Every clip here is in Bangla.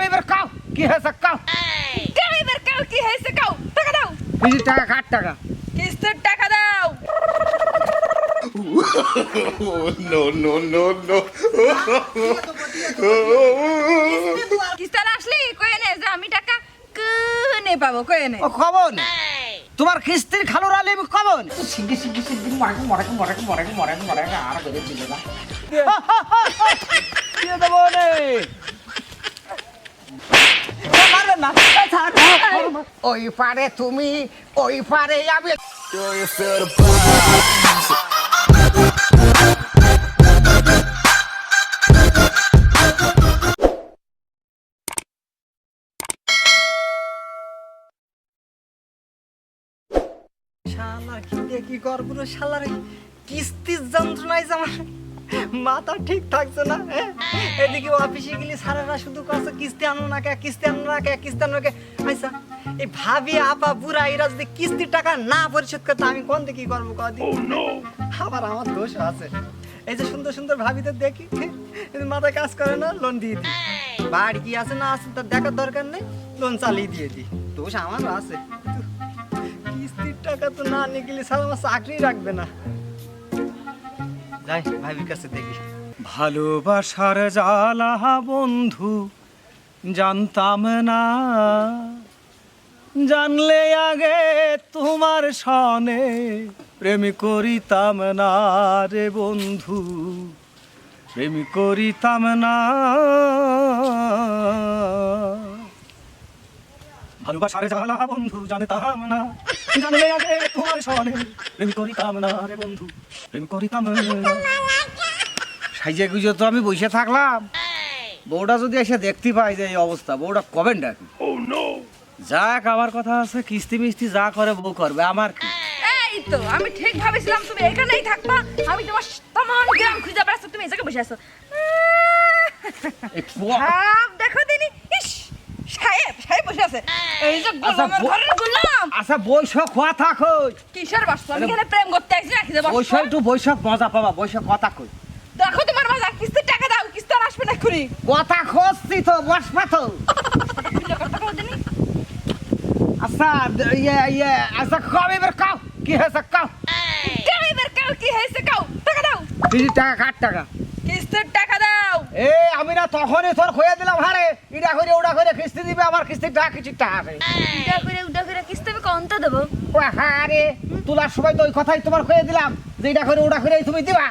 কবে এবার কাও কি হয়েছে কাও ড্রাইভার কাউ কি হয়েছে কাউ টাকা দাও কিস্তির টাকা কার টাকা কিস্তির টাকা দাও no, no, no, no. কিস্তার আসলি কয়ে নে যে আমি টাকা কনে পাবো কয়ে নে ও খবর তোমার কিস্তির খালুর আলী আমি খবর সিঙ্গি সিঙ্গি সিঙ্গি মরে মরে মরে মরে মরে মরে আর করে দিলে না দিয়ে দেবো নে মারবেন না ছাড়। ওই পারে তুমি ওই পারে আমি শালা কি করব রে শালার কিস্তির যন্ত্রণায় আমার মাথা ঠিক থাকছে না হ্যাঁ? এদিকে অফিসে গেলে সারারা শুধু কষ্ট কিস্তি আনো না কে কিস্তি আনো না কে কিস্তি আনো কে আচ্ছা এই ভাবি আপা বুড়া এরা যদি কিস্তির টাকা না পরিশোধ করতে আমি কোন দিকে করব কদিন? আবার আমার দোষ আছে। এই যে সুন্দর সুন্দর ভাবিদের দেখি মাথায় কাজ করে না লোন দিয়ে দিই। বাড়ি কি আছে না আছে তার দেখার দরকার নেই লোন চালিয়ে দিয়ে দিই। দোষ আমারও আছে। কিস্তির টাকা তো না নিয়ে গেলে আমার চাকরি রাখবে না। যাই, ভাবির কাছে দেখি। ভালোবাসার জ্বালা বন্ধু, জানতাম না। জানলে আগে তোমার সনে প্রেম করিতাম না রে বন্ধু, প্রেম করিতাম না। ভালোবাসার জ্বালা বন্ধু জানতাম না জানলে আগে তোমার সনে প্রেম করিতাম না রে বন্ধু প্রেম করিতাম না। সাইজে গুজে তো আমি বসে থাকলাম। বউটা যদি এসে দেখতে পাই যে এই অবস্থা বউটা কবেন ডাকি যাক আমার কথা আছে কিস্তি মিস্তি যা করে বউ করবে আমার কি? এই তো আমি ঠিক ভাবেছিলাম তুমি এখানেই থাকবা আমি তোমার তমান গ্রাম খুঁজে বেড়াচ্ছ তুমি এই জায়গায় বসে আছো। ভাব দেখো দিনি ইস সাহেব সাহেব বসে আছে? এই যে আচ্ছা, গোলামের ঘরের গোলাম। আচ্ছা বৈশাখ খোয়া থাকো কিসের বাসছো আমি এখানে প্রেম করতে আসছি নাকি যে বৈশাখ একটু বৈশাখ মজা পাবা বৈশাখ কথা কই? দেখো তোমার মজা কিস্তির টাকা দাও কিস্তি আর আসবে না খুনি কথা খসছি তো বসবা তো আচ্ছা ইয়ে ইয়ে আচ্ছা কবে এবার কাও কি হয়েছে কাও? ড্রাইভার কাউ কি হয়েছে কাউ টাকা দাও। টাকা কার টাকা। কিস্তির টাকা দাও। এ আমি না তখনই তোর খোয়া দিলাম হারে ইটা করে ওটা করে কিস্তি দিবে আমার কিস্তির টাকা কিছু টাকা আছে উডা করে উডা করে কিস্তি আমি কত দেবো? ও হারে তোলার সময় তো ওই কথাই তোমার খোয়া দিলাম যে এটা করে ওটা করে তুমি দিবা।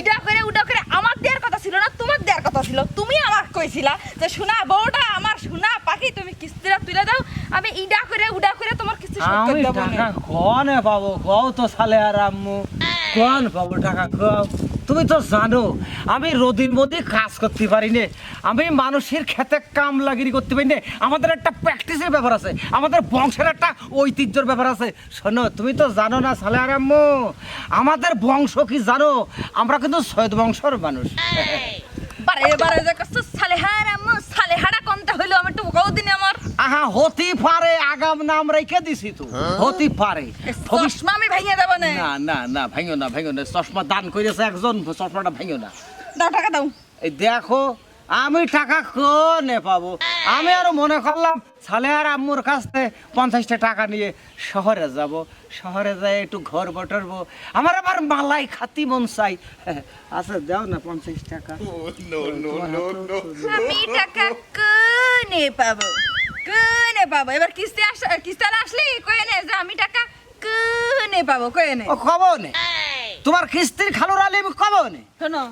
ইডা করে উডা করে আমার দেওয়ার কথা ছিল না তোমার দেওয়ার কথা ছিল। তুমি আমার কইছিলা যে শোনা বউটা আমার শোনা পাখি তুমি কিস্তিটা তুলে দাও। আমি ইডা করে উডা করে তোমার কিস্তি শোধ করে আমি দেবো টাকা কনে পাবো? কও তো সালে আর আম্মু। কন পাবো টাকা কও? তুমি তো জানো, আমি রোদির মধ্যে কাজ করতে পারি না আমি মানুষের খেতে কাম লাগিরি করতে পারি আমাদের একটা প্র্যাকটিসের ব্যাপার আছে। আমাদের বংশের একটা ঐতিহ্যর ব্যাপার আছে। শোনো, তুমি তো জানো না সালে আর আমাদের বংশ কি জানো? আমরা কিন্তু সৈয়দ বংশর মানুষ। বারে যে কষ্ট সালেহার কোনটা হইল, আমি একটু আহা হতে পারে আগাম নাম রেখে দিছি তো। হতে পারে চশমা আমি ভেঙে দেবো না। না না না ভাঙো না ভাঙো না। চশমা দান করেছে একজন চশমাটা ভাঙো না। দাও টাকা দাও। এই দেখো আমি টাকা কনে পাবো? আমি আরও মনে করলাম ছালে আর আম্মুর কাছ থেকে পঞ্চাশটা টাকা নিয়ে শহরে যাব। শহরে যাই একটু ঘর বটরবো। আমার আবার মালাই খাতি মন চাই। আচ্ছা দাও না পঞ্চাশ টাকা. আমি টাকা কনে পাবো? কনে পাবো? এবার কিস্তি আস কিস্তি আর আসলি? কয়ে নে যে আমি টাকা কনে পাবো কয়ে নে ও খবর নেই তোমার কিস্তির খালুর আলী আমি খবর নেই শোনো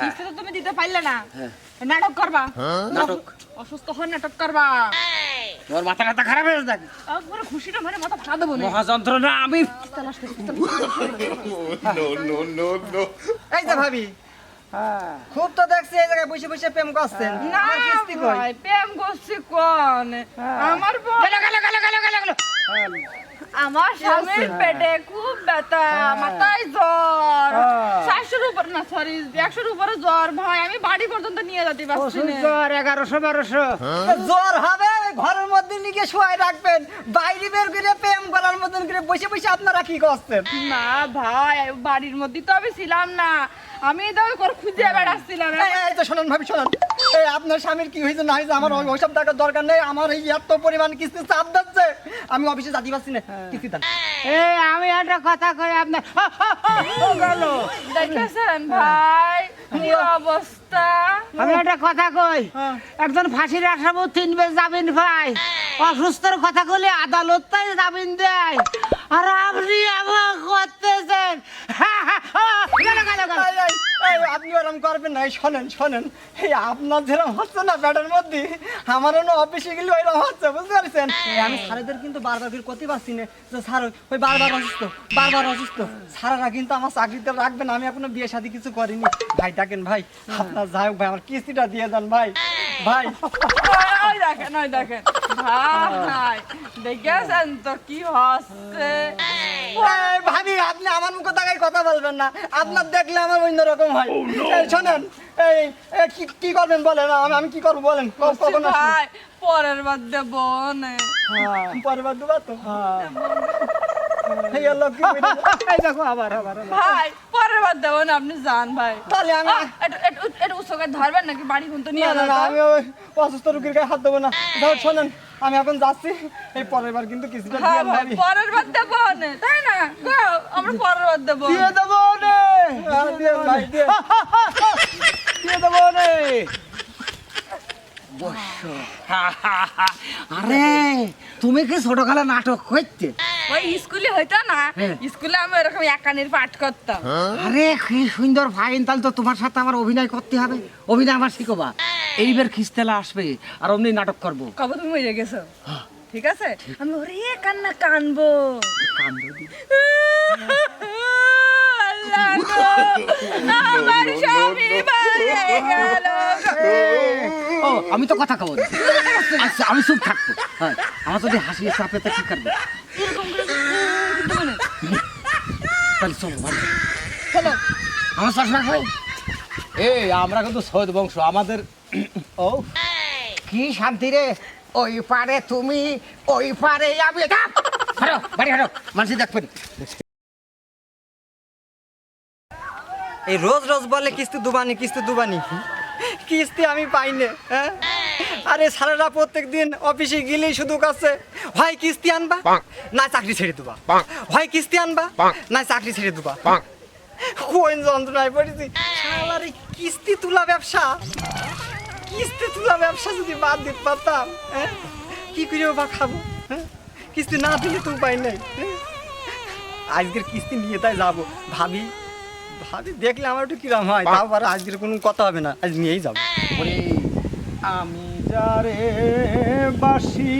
কিস্তি তো তুমি দিতে পারলে না। নাটক করবা। নাটক? অসুস্থ হয়ে নাটক করবা। তোমার মাথা টাথা খারাপ হয়ে যাক একবারে খুশিটা মানে মাথা ফাটা দেবো না। মহাযন্ত্রণা আমি. এই যে ভাবি। হ্যাঁ খুব তো দেখছি এই জায়গায় বসে বসে প্রেম করছেন। না কিস্তি কই? ভাই প্রেম করছি কোন? আমার ব- গেল গেল গেল গেল গেল গেল। আমার স্বামীর পেটে খুব ব্যথা মাথায় জ্বর। হ্যাঁ। চারশোর উপর না সরি একশোর উপরে জ্বর। ভাই আমি বাড়ি পর্যন্ত নিয়ে যেতে পারছি না। জ্বর এগারোশো বারোশো। জ্বর হবে ঘরের মধ্যে নিয়ে শুয়াই রাখবেন। বাইরে বের করে প্রেম করার মতন করে বসে বসে আপনারা কি করছেন? না ভাই বাড়ির মধ্যে তো আমি ছিলাম না। আমি তো করে খুঁজে বেড়াচ্ছিলাম এই, তো শুনুন ভাবি শুনুন এই আপনার স্বামীর কি হয়েছে না হয়েছে আমার ওই- ওইসব টাকার দরকার নেই আমার এই এত পরিমাণ কিস্তি চাপ দিচ্ছে আমি অফিসে যাতে পারছি না কিস্তি দেন এই আমি একটা কথা কই আপনার গেল দেখেছেন ভাই কি অবস্থা আমি একটা কথা কই হ্যাঁ। একজন ফাঁসির আসামো তিন বেশ জামিন ভাই অসুস্থর কথা কইলে আদালত তাই জামিন দেয় আর আপনি আমার করতেছেন। আপনি ওরম করবেন না শোনেন শোনেন। এই আপনার যেরকম হচ্ছে না ব্যাটার মধ্যে আমারও না অফিসে গেলে ওইরকম হচ্ছে বুঝতে পারছেন? আমি স্যারেদের কিন্তু বারবার করে করতে পারছি না যে স্যার ওই বারবার অসুস্থ বারবার অসুস্থ। স্যারেরা কিন্তু আমার চাকরিতে রাখবেন আমি এখনও বিয়ে শাদী কিছু করিনি। ভাই ডাকেন ভাই আপনার যাই হোক ভাই আমার কিস্তিটা দিয়ে দেন ভাই। ভাই। ওই দেখেন ওই দেখেন। ভাই দেখেছেন তো কি হচ্ছে? ভাবি আপনি আমার মুখে তাকাই কথা বলবেন না। আপনার দেখলে আমার অন্যরকম হয়। শোনেন এই কি কি করবেন বলেন? আমি আমি কি করব বলেন? ভাই পরের বার দেবো নে পরের বার দুবার তো এই হলো কি এই দেখো আবার আবার আবার। ভাই পরের বার দেবো না আপনি যান ভাই। তাহলে আমি উৎসকে ধরবেন নাকি? বাড়ি নিয়ে না ওই অসুস্থ রুগীর গায়ে হাত দেবো না। যাও শোনেন আমি এখন যাচ্ছি। এই পরের বার কিন্তু কিছুটা হ্যাঁ দিয়ে ভাই পরের বার দেবো নে তাই না? আমরা পরের বার দেবো। দিয়ে দেবো নে হ্যাঁ, দিয়ে ভাই দিয়ে। দিয়ে দেবো নে আরে তুমি কি ছোটখালা নাটক করতে? ওই স্কুলে হইতো না হ্যাঁ। স্কুলে আমি এরকম একানের পাঠ করতাম। আরে কি সুন্দর ফাইন তাহলে তো তোমার সাথে আমার অভিনয় করতে হবে। অভিনয় আমার শিখবা। এইবার খিস্তেলা আসবে আর অমনি নাটক করব। কবে তুমি মরে গেছো? ঠিক আছে? আমি ওরে কান্না কানবো। আল্লাহ গো, আমার স্বামী মারা গেল। ও আমি তো কথা কব না। আচ্ছা আমি চুপ থাকব। হ্যাঁ আমার যদি হাসি চাপে তো কি করবে তাহলে চলো। চলো। আমার চশমা খাই এই আমরা কিন্তু সৈয়দ বংশ আমাদের ও কি শান্তি রে? ওই পারে তুমি ওই পারে আমি। বাড়ি হারো মানুষ দেখবেন। এই রোজ রোজ বলে কিস্তি দুবানি কিস্তি দুবানি। কিস্তি আমি পাই না হ্যাঁ? আরে সারারা প্রত্যেক দিন অফিসে গেলেই শুধু কাছে হয় কিস্তি আনবা? না চাকরি ছেড়ে দেবা। হয় কিস্তি আনবা? না চাকরি ছেড়ে দেবা। কোন যন্ত্রণায় পড়েছি? এই কিস্তি তোলা ব্যবসা? কিস্তি তোলা ব্যবসা যদি বাদ দিতে পারতাম হ্যাঁ? কি করে বা খাব হ্যাঁ? কিস্তি না দিলে তো উপায় নেই হ্যাঁ? আজকের কিস্তি নিয়ে তাই যাব। ভাবি ভাবি দেখলে আমার একটু কিরাম হয়। তাও আর আজকের কোনো কথা হবে না। আজ নিয়েই যাব। আমি যারে বাসি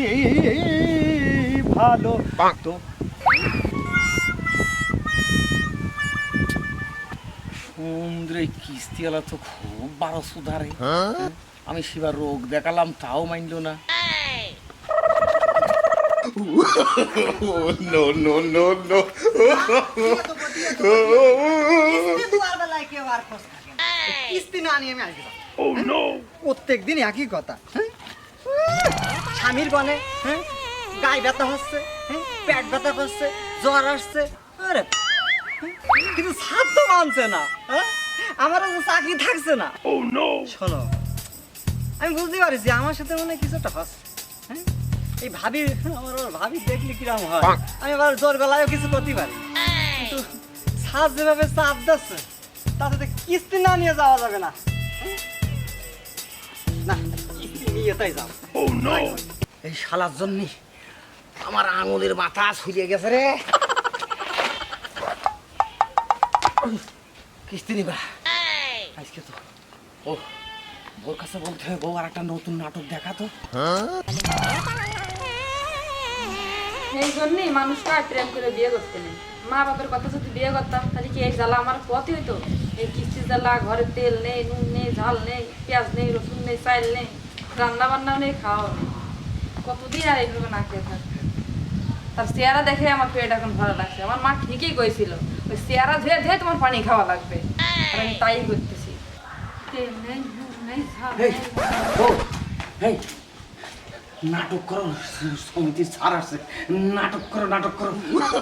ভালো তো। সমুদ্রে কিস্তিওয়ালা তো খুব বারো সুধারে। আমি সেবার রোগ দেখালাম তাও মানলো না। no, no, no, no. কিস্তি না নিয়ে আমি আজকে প্রত্যেক দিন একই কথা হ্যাঁ? স্বামীর বনে হ্যাঁ? গায়ে ব্যথা হচ্ছে হ্যাঁ? পেট ব্যথা করছে জ্বর আসছে আরে হ্যাঁ? কিন্তু তো মানছে না হ্যাঁ? আমার তো চাকরি থাকছে না। শোনো আমি বুঝতে পারছি আমার সাথে মনে হয় কিছু একটা হচ্ছে হ্যাঁ? এই ভাবি আমার ভাবি দেখলে কিরম হয়? আমি আবার জোর গলায়ও কিছু করতে পারি। সাজ যেভাবে চাপ দিচ্ছে তাতে তো কিস্তি না নিয়ে যাওয়া যাবে না। হ্যাঁ? না কিস্তি নিয়ে তাই যাও। এই শালার জন্য আমার আঙুলের মাথা ছুলিয়ে গেছে রে। কিস্তি নিবা। আজকে তো ও ওর কাছে বলতে হবে বউ আর একটা নতুন নাটক দেখা তো। এই জন্যই মানুষটা প্রেম করে বিয়ে করতে নেই। মা বাবার কথা যদি বিয়ে করতাম তাহলে কি এই জ্বালা আমার পথই হইতো? এই কিস্তি জ্বালা ঘরে তেল নেই নুন নেই ঝাল নেই পেঁয়াজ নেই রসুন নেই চাল নেই রান্না বান্নাও নেই খাওয়াও নেই। কতদিন আর এইভাবে না খেয়ে থাকবে তার চেহারা দেখে আমার পেট এখন ভালো লাগছে। আমার মা ঠিকই কইছিল ওই চেহারা ধুয়ে ধুয়ে তোমার পানি খাওয়া লাগবে। আমি তাই করতেছি। তেল নেই নুন নেই ঝাল নেই। নাটক করো সমিতির ছাড় আছে। নাটক করো নাটক করো।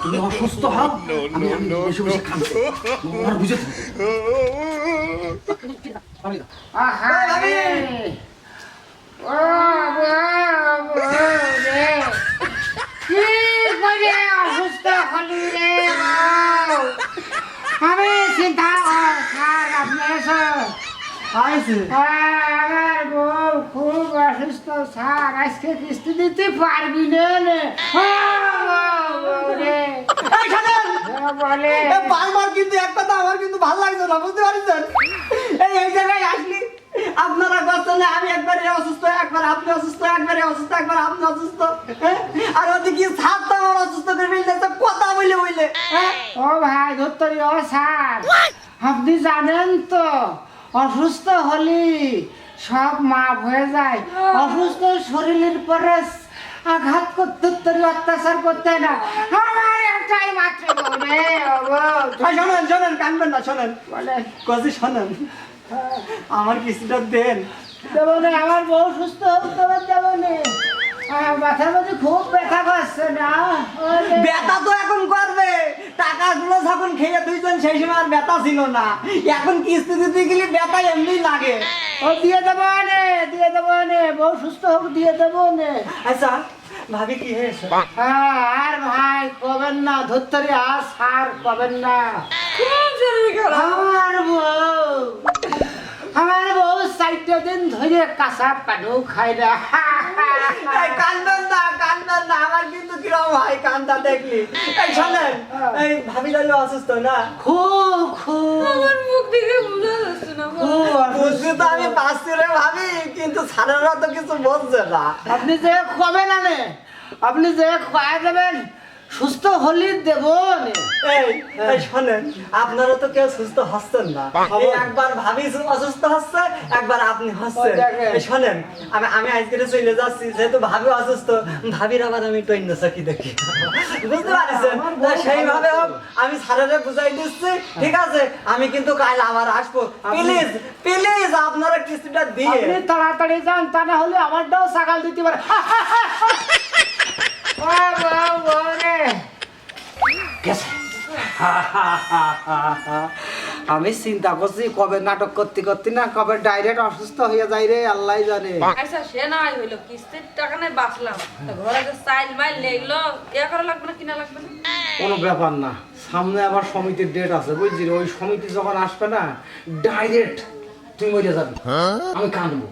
তুমি অসুস্থ হও আমি আমি বসে বসে খাচ্ছি। আমার বুঝে আমি চিন্তা স্যার আপনি এসো। আইছে আমার বউ খুব অসুস্থ স্যার আজকে কিস্তি দিতে পারবি না ও বলে। বারবার কিন্তু এক কথা আমার কিন্তু ভালো লাগছে না বুঝতে পারছেন? এই এই জায়গায় আসলি। আপনারা করছেন আমি একবারে অসুস্থ একবার আপনি অসুস্থ একবারে অসুস্থ একবার আপনি অসুস্থ হ্যাঁ? আর ওদিকে সাত আমার অসুস্থ করে ফেললে কথা বলে বলে হ্যাঁ? ও ভাই ধরতরি ও স্যার। আপনি জানেন তো অসুস্থ হলি সব মাপ হয়ে যায়। অসুস্থ শরীরের পরে আঘাত করতে তোর অত্যাচার করতে না। আমার একটাই মাত্র শোনেন শোনেন কানবেন না শোনেন। বলে কজি শোনেন। আমার কিছুটা দেন। দেবো না আমার বউ সুস্থ হোক তবে দেবো আমার মধ্যে খুব ব্যথা করছে না? ব্যথা তো এখন করবে। টাকাগুলো যখন খেয়ে দুইজন সেই সময় আর ব্যথা ছিল না। এখন কিস্তি দিতে গেলে ব্যথা এমনি লাগে। ও দিয়ে দেবো নে দিয়ে দেবো নে বউ সুস্থ হোক দিয়ে দেবো নে আচ্ছা ভাবি কি হয়েছে? হ্যাঁ, আর ভাই কবেন না ধরতরি আর সার কবেন না। আমার বউ আমার বউ চারটে দিন ধরে কাঁচা পানও খাই না কান্দন না কান্দন না আমার কিন্তু কিরম হয় কান্দা দেখলি। এই শোনেন এই ভাবি তাহলে অসুস্থ না? খুব খুব। আমার মুখ দেখে বোঝা যাচ্ছে না। বুঝতে তো আমি পাচ্ছি রে ভাবি কিন্তু সারারা তো কিছু বলছে না। আপনি যে কবেন আনে আপনি যে খাওয়া দেবেন সুস্থ হলি দেব এই এই শোনেন আপনারা তো কেউ সুস্থ হচ্ছেন না। একবার ভাবি অসুস্থ হচ্ছে একবার আপনি হচ্ছেন। শোনেন আমি আমি আজকে চলে যাচ্ছি যেহেতু ভাবি অসুস্থ ভাবির আবার আমি চাকি দেখি। বুঝতে পারছেন? সেইভাবে হোক আমি স্যারেরে বুঝাই দিচ্ছি ঠিক আছে? আমি কিন্তু কাল আবার আসব। প্লিজ প্লিজ আপনারা কিস্তিটা দিয়ে। তাড়াতাড়ি যান তা না হলে আমারটাও সকাল দিতে পারে। আমি চিন্তা করছি কবে নাটক করতে করতে না কবে ডাইরেক্ট অসুস্থ হয়ে যাই রে আল্লাহ জানে। আচ্ছা সে নাই হইল কিস্তির টাকা নাই বাঁচলাম। ঘরে যে চাইল মাইল লেগলো ইয়া করা লাগবে না কিনা লাগবে না? কোনো ব্যাপার না সামনে আবার সমিতির ডেট আছে বুঝলি ওই সমিতি যখন আসবে না ডাইরেক্ট তুই মরে যাবি। আমি কাঁদবো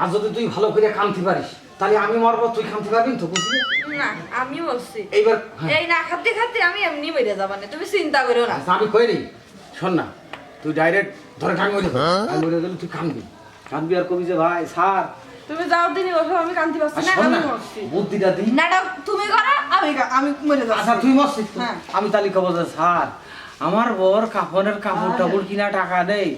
আর যদি তুই ভালো করে কাঁদতে পারিস তাহলে আমি মরবো তুই কাঁদতে পারবি তো বুঝলি না আমি বলছি এইবার হ্যাঁ, এই না খাতে খাতে আমি এমনি বেরিয়ে যাবা না তুমি চিন্তা করো না। আচ্ছা, আমি কই নি শোন না তুই ডাইরেক্ট ধরে কান মরে যাবি। কান মরে গেলে তুই কাঁদবি। কাঁদবি আর কবি যে ভাই স্যার। তুমি যাও দিনই ওসব আমি কান্তি পাচ্ছি না আমি না মরছি। বুদ্ধিটা দিই। নাটক তুমি করো আমি আমি মরে যাচ্ছি। আচ্ছা তুই মরছিস তো? হ্যাঁ। আমি তাহলে কব যে স্যার আমার বর কাফনের কাপড় টাপড় কিনা টাকা নেই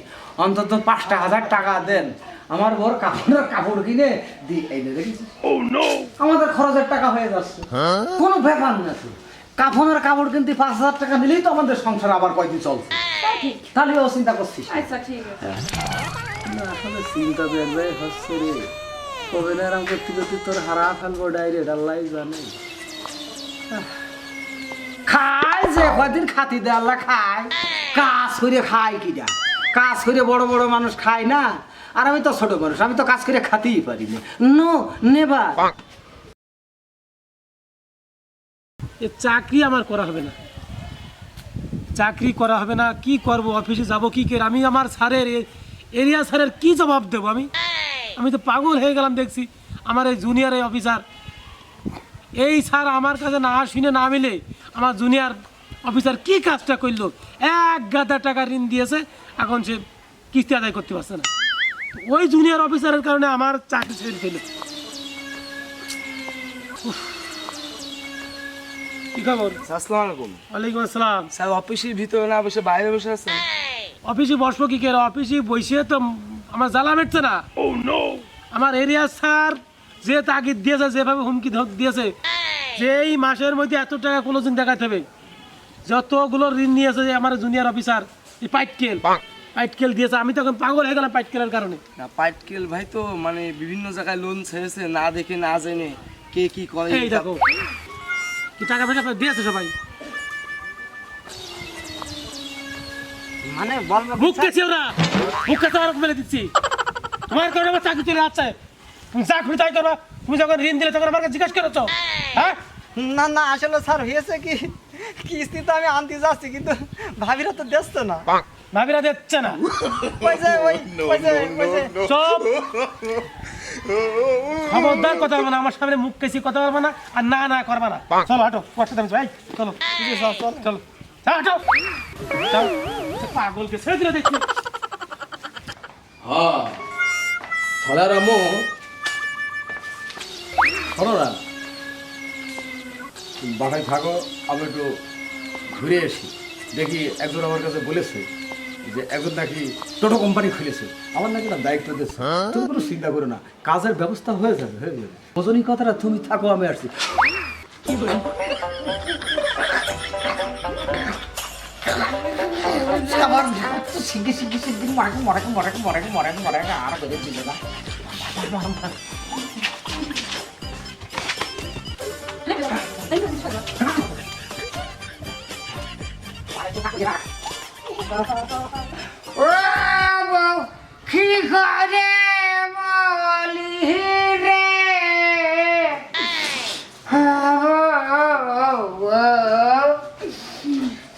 অন্তত পাঁচটা হাজার টাকা দেন। আমার বর কাপড়ের কাপড় কিনে দি এই নে দেখিস আমাদের খরচের টাকা হয়ে যাচ্ছে। কোনো ব্যাপার না তো। কাফনের কাপড় কিনতে পাঁচ হাজার টাকা নিলেই তো আমাদের সংসার আবার কয়দিন চলছে। তাহলে ও চিন্তা করছিস আচ্ছা ঠিক আছে। না আসলে চিন্তা তো একবার হচ্ছে রে। কবে না এরকম করতে করতে তোর হারা ফেলব ডাইরেক্ট আল্লাহ জানে। খায় যে কয়দিন খাতি দে আল্লাহ খায়। কাজ করে খায় কিনা কাজ করে বড় বড় মানুষ খায় না। আর আমি তো ছোট মানুষ আমি তো কাজ করে খাতেই পারি না নো নেবা এ চাকরি আমার করা হবে না। চাকরি করা হবে না কি করব অফিসে যাব কি করে? আমি আমার স্যারের এরিয়া স্যারের কি জবাব দেবো আমি? আমি তো পাগল হয়ে গেলাম দেখছি আমার এই জুনিয়র এই অফিসার এই স্যার আমার কাছে না শুনে না মিলে আমার জুনিয়র অফিসার কি কাজটা করল? এক গাদা টাকা ঋণ দিয়েছে এখন সে কিস্তি আদায় করতে পারছে না। ওই জুনিয়র অফিসারের কারণে আমার চাকরি ছেড়ে দিল কি খবর? আসসালামু আলাইকুম। ওয়ালাইকুম আসসালাম। স্যার অফিসের ভিতরে না বসে বাইরে বসে আছেন? অফিসে বসবো কি করে অফিসে বসে তো আমার জ্বালা মেটছে না। আমার এরিয়া স্যার যে তাগিদ দিয়েছে যেভাবে হুমকি দিয়েছে যে এই মাসের মধ্যে এত টাকা ক্লোজিং দেখাতে হবে। যতগুলো ঋণ নিয়েছে যে আমার জুনিয়র অফিসার এই পাইটকেল পাইটকেল দিয়েছে। আমি তখন পাগল হয়ে গেলাম পাইটকেলের কারণে। না পাইটকেল ভাই তো মানে বিভিন্ন জায়গায় লোন ছেড়েছে না দেখে না জেনে কে কি করে। এই দেখো কি টাকা পয়সা দিয়েছে সবাই? মানে বলব কি মুখ স্যার? কেছি ওরা। মুখ কেছে ওরা মেলে দিচ্ছি। তোমার কারণে আমার চাকরি চলে যাচ্ছে তুমি যা তাই করবা তুমি যখন ঋণ দিলে তখন আমার জিজ্ঞেস করেছ হ্যাঁ? না না আসলে স্যার হয়েছে কি? কিস্তি তো আমি আনতে যাচ্ছি কিন্তু ভাবিরা তো দেখছ না। ভাবিরা দিচ্ছে না। চুপ! খবরদার কথা বলবে না আমার সামনে মুখ কেছি কথা বলবে না আর না না করবে না। চলো হাঁটো কষ্ট তুমি ভাই চলো। চল চলো যা, হাঁটো। চল। পাগলকে ছেড়ে দিলে দেখছি হ্যাঁ ছলার আমো শোনো না তুমি বাসায় থাকো আমি একটু ঘুরে আসি। দেখি একজন আমার কাছে বলেছে যে একজন নাকি টোটো কোম্পানি খুলেছে আমার নাকি না দায়িত্ব দিচ্ছে তুমি কোনো চিন্তা করো না কাজের ব্যবস্থা হয়ে যাবে হয়ে যাবে ওজনই কথাটা তুমি থাকো আমি আসছি আমার সিদ্ধি সিদ্ধি সিদ্ধি মরে মরে মরে মরে মরে মরে আর বেড়ে দিল না কি করে মলি রে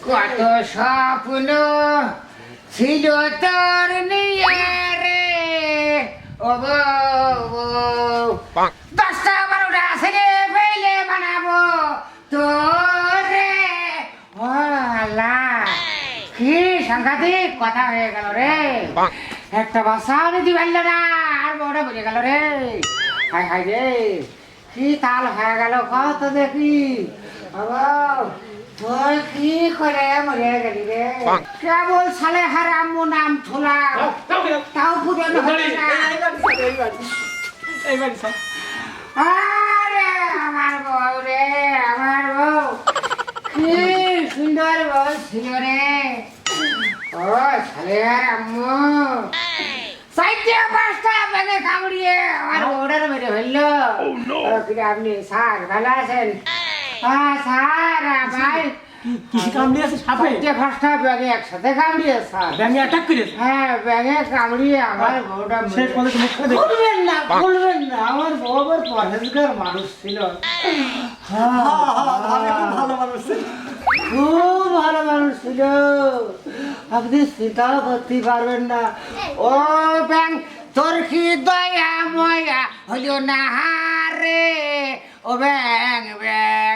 কত স্বপ্ন ছিল তোর নিয়ে রে ও। দশটা বারোটা ছেলে পেলে বানাবো তোরে ও আল্লাহ কি সাংঘাতিক কথা হয়ে গেল রে। একটা বাসা নিতে পারল না আর বড় বেড়ে গেল রে। হাই হাই রে কি তাল হয়ে গেল কত দেখি। তুই কি করে মরে গেলি রে। কেবল সালে হারাম নাম ছোলা তাও পুরনো হলো না। আরে আমার বউ রে আমার বউ। কি সুন্দর বউ ছিল রে। ও আম্মু। চারটে পাঁচটা ব্যাগে কামড়িয়ে আমার বউটার মেরে ফেলল। কিরে আপনি স্যার ভালো আছেন? হ্যাঁ স্যার ভাই কি কামড়ি আছে সাপে? ব্যাগে একসাথে কামড়িয়ে স্যার। ব্যাঙে অ্যাটাক করেছে? হ্যাঁ ব্যাগে কামড়িয়ে আমার বউটা শেষ পর্যন্ত মুখ দেখো। বলবেন না বলবেন না আমার বউ আবার পরহেজগার মানুষ ছিল। আমি ভালো মানুষ ছিল। খুব ভালো মানুষ ছিল। আপনি চিন্তাও করতে পারবেন না। ও ব্যাং তোর কি দয়া ময়া হইল না হারে? ও ব্যাং ব্যাং।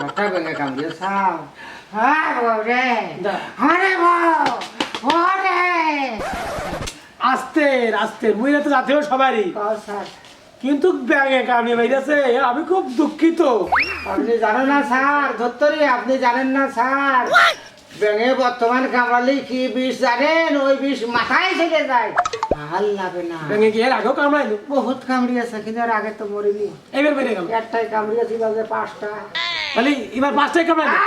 ভাতটা ব্যাঙে কামড়িয়ে হ্যাঁ রে। বউ। রে। আস্তে আস্তে মুইরা তো জাতীয় সবারই। কিন্তু ব্যাঙে কামড়ে বাইরেছে আমি খুব দুঃখিত। আপনি জানেন না স্যার ধত্তরি আপনি জানেন না স্যার। ব্যাঙে বর্তমান কামড়ালেই কি বিষ জানেন ওই বিষ মাথায় চলে যায়। ভালো লাগে না। ব্যাঙে গিয়ে এর আগেও কামড়াইলো? বহুত কামড়িয়েছে কিন্তু এর আগে তো মরিনি। এবার বেড়ে গেল। একটাই কামড়িয়েছিল যে পাঁচটা। খালি এবার পাঁচটাই কামড়াইলো?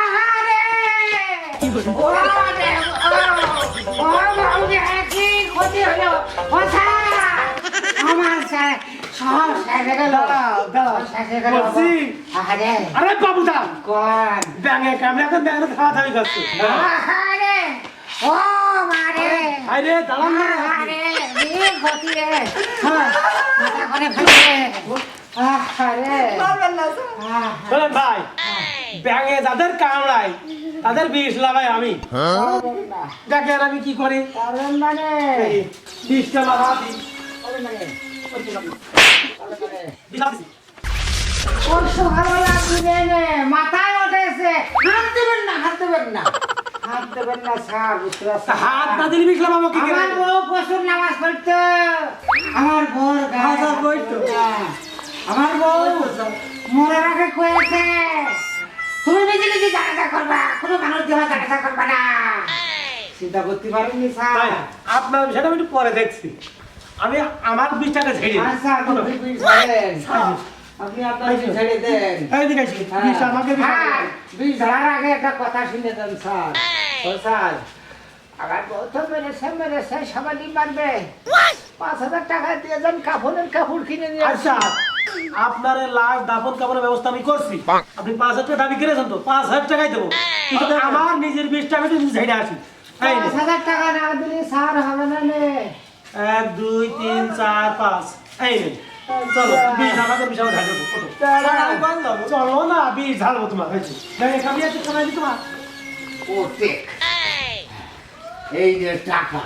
ও, ও কি ক্ষতি হলো? ও আমার আরে বাবুদা ব্যাঙে কামড়ে এখন খাওয়া করছে। ও মারে! আরে দাঁড়ান না। রে? হ্যাঁ, মাথা করে ভাই ব্যাঙে যাদের কামড়ায় তাদের বিষ লাগাই আমি। পারবেন না। দেখেন আমি কি করি। পারবেন না রে। এই বিষটা লাগা দিই পারবেন না রে। পারবেন না রে। বিষ লাগা দিছি। ওর সকালবেলা তুলে মাথায় উঠেছে হাত দেবেন না হাত দেবেন না হাত দেবেন না স্যার বুঝতে হাত না দিলে বিষ লাগাবো আমার বউ প্রচুর নামাজ পড়তো আমার বউর গায়ে পড়তো। আমার বউ মরার আগে কয়েছে তুমি নিজে নিজে জানাজা করবা কোনো মানুষ দেওয়া জানাজা করবা না চিন্তা করতে পারেননি স্যার আপনার বিষয়টা আমি একটু পরে দেখছি আমি আমার ছেড়ে দিই। আচ্ছা আপনি আপনার বিষ দেন। এইদিকে আসি, বিষ আমাকে বিষ হ্যাঁ, ধরার আগে একটা কথা শুনে দেন স্যার। ও স্যার আবার বৌদ্ধ মেরেছে মেরেছে সবাই মারবে। পাঁচ হাজার টাকা দিয়ে যান কাপড়ের কাপড় কিনে নিয়ে আচ্ছা আপনার লাশ দাফন কাপড়ের ব্যবস্থা আমি করছি। আপনি পাঁচ হাজার টাকা দাবি করেছেন তো পাঁচ হাজার টাকাই দেবো। কিন্তু আমার নিজের বিষটা আমি তো নিজে ছেড়ে আসি। পাঁচ হাজার টাকা না দিলে স্যার হবে না নে। এক দুই তিন চার পাঁচ। এই নে চলো বিষ না বিষ তোমার এই যে। আছে কামাই তোমার। ও দেখ। এই যে টাকা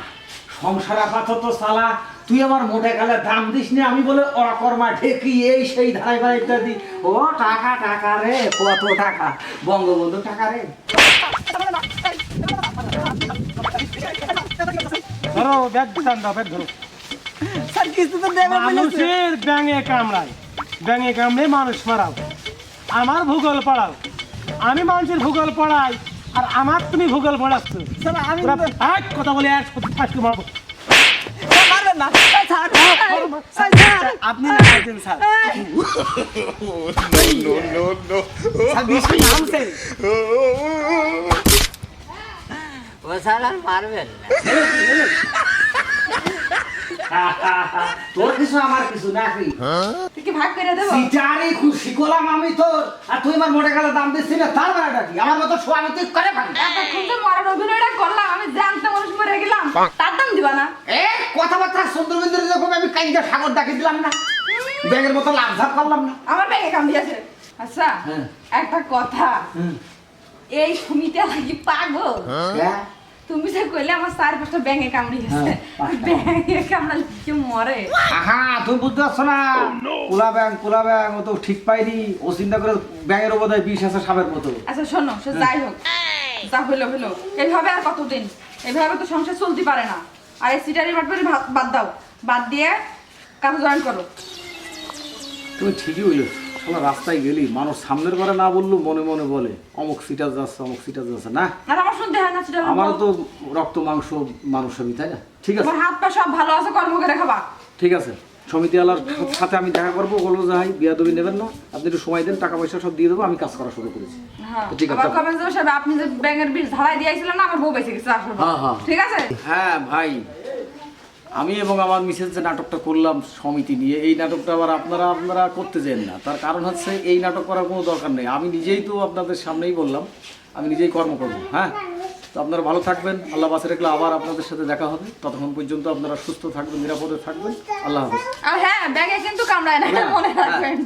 সংসার আপাতত সালা তুই আমার মোটে গেলে দাম দিস নি আমি বলে অকর্মা ঢেকি এই সেই ধারাই বাড়ি ইত্যাদি ও টাকা টাকা রে কত টাকা? বঙ্গবন্ধু টাকা রে। ধরো ব্যাগ টান দাও ব্যাগ ধরো। স্যার কিস্তি তো দেবে মানুষের ব্যাঙে কামড়ায় ব্যাঙে কামড়ে মানুষ মারাও। আমার ভূগোল পড়াও আমি মানুষের ভূগোল পড়াই আর আমার তুমি ভূগোল পড়াচ্ছ। স্যার আমি এক কথা বলে এক সত্যি ফাঁসকে মারবো। স্যার, না। স্যার স্যার, স্যার, স্যার, আপনি না ও স্যার আর মারবেন না। তোর কিছু আমার কিছু নাকি? তুই কি ভাগ করে দেবো? সিটারি খুশি করলাম আমি তোর। আর তুই আমার মোটে গেলে দাম দিচ্ছি না তার বেড়াটা কি? আমার মতো স্বামী তুই করে পাবি এতক্ষণ তো মরার অভিনয়টা করলাম আমি জানতে মানুষ মরে গেলাম তার দাম দিবা না? এ কথাবার্তা সুন্দর বিন্দুর যখন আমি কাইটা সাগর ডাকি দিলাম না। ব্যাগের মতো লাভ ঝাপ করলাম না। আমার ব্যাগে কাম দিয়েছে আচ্ছা হ্যাঁ। একটা কথা। এই সুমিতা লাগি পাগল। হ্যাঁ? তুমি যে কইলে আমার চার পাঁচটা ব্যাঙে কামড়ি গেছে হ্যাঁ, ব্যাঙে কামড়ালে কি মরে। আহা তুমি বুঝতে পারছ না? কুলা ব্যাং কুলা ব্যাং ও তো ঠিক পাইনি। ও চিন্তা করে ব্যাঙের বোধ হয় বিষ আছে সাপের মতো। আচ্ছা শোনো সে যাই হোক। যা হইল হইল। এইভাবে আর কতদিন? এইভাবে তো সংসার চলতে পারে না। আর এই সিটারি বাটবারি বাদ দাও। বাদ দিয়ে কাজে জয়েন করো। তুমি ঠিকই বলেছ। শালা রাস্তায় গেলি মানুষ সামনের করে না বলল মনে মনে বলে অমুক সিটা যাচ্ছে অমুক সিটা যাচ্ছে না? আমার তো রক্ত মাংস মানুষ আমি তাই না? ঠিক আছে? হাত পা সব ভালো আছে কর্ম করে খাবা। ঠিক আছে। সমিতি আলার সাথে আমি দেখা করব বলব যে ভাই বিয়া দবি নেবেন না। আপনি একটু সময় দেন টাকা পয়সা সব দিয়ে দেবো আমি কাজ করা শুরু করেছি। হ্যাঁ। ঠিক আছে, আপনি যে ব্যাঙের বিষ দিয়েছিলেন না আমার বউ বেঁচে গেছে আসলে হ্যাঁ, হ্যাঁ। ঠিক আছে? হ্যাঁ ভাই। আমি এবং আমার মিসেস যে নাটকটা করলাম সমিতি নিয়ে এই নাটকটা আবার আপনারা আপনারা করতে চান না। তার কারণ হচ্ছে এই নাটক করার কোনো দরকার নেই। আমি নিজেই তো আপনাদের সামনেই বললাম আমি নিজেই কর্ম করব হ্যাঁ? তো আপনারা ভালো থাকবেন আল্লাহ বাসে রাখলে আবার আপনাদের সাথে দেখা হবে। ততক্ষণ পর্যন্ত আপনারা সুস্থ থাকবেন নিরাপদে থাকবেন। আল্লাহ হাফিজ। হ্যাঁ কিন্তু কামড়ায় না হ্যাঁ, মনে হ্যাঁ। রাখবেন